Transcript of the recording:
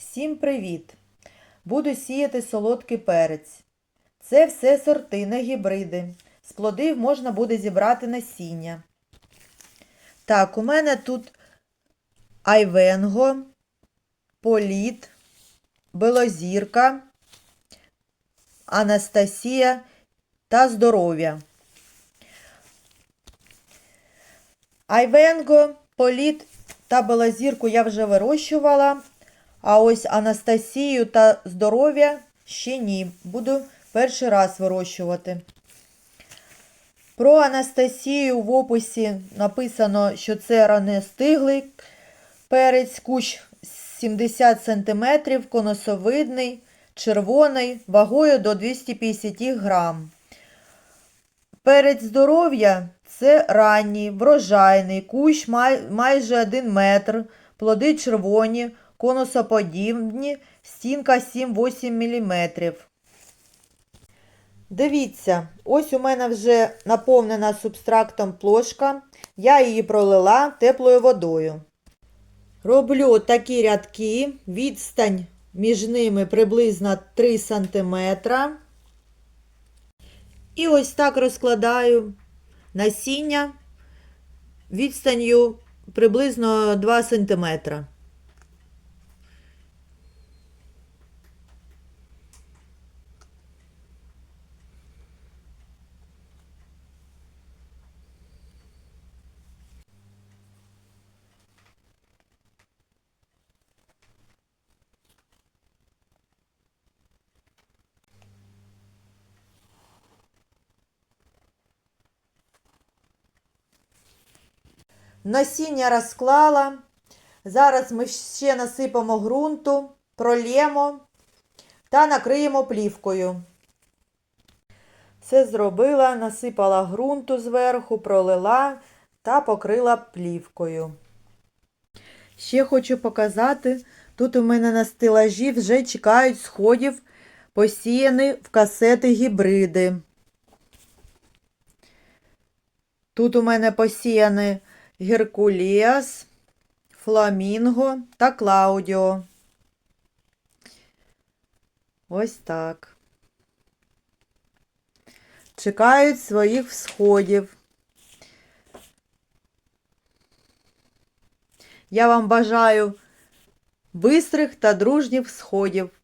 Всім привіт! Буду сіяти солодкий перець. Це все сорти, не гібриди. З плодів можна буде зібрати насіння. Так, у мене тут айвенго, політ, белозірка, Анастасія та здоров'я. Айвенго, політ та белозірку я вже вирощувала, а ось Анастасію та здоров'я ще ні. Буду перший раз вирощувати. Про Анастасію в описі написано, що це раннестиглий перець, кущ 70 см, конусовидний, червоний, вагою до 250 грам. Перець здоров'я це ранній, врожайний, кущ май, майже 1 метр, плоди червоні, конусоподібні, стінка 7-8 мм. Дивіться, ось у мене вже наповнена субстрактом плошка. Я її пролила теплою водою. Роблю такі рядки, відстань між ними приблизно 3 см. І ось так розкладаю насіння відстанню приблизно 2 см. Насіння розклала. Зараз ми ще насипемо ґрунту, прольємо та накриємо плівкою. Все зробила, насипала ґрунту зверху, пролила та покрила плівкою. Ще хочу показати, тут у мене на стелажі вже чекають сходів, посіяні в касети гібриди. Тут у мене посіяні Геркуліас, Фламінго та Клаудіо. Ось так. Чекають своїх сходів. Я вам бажаю бистрих та дружніх сходів.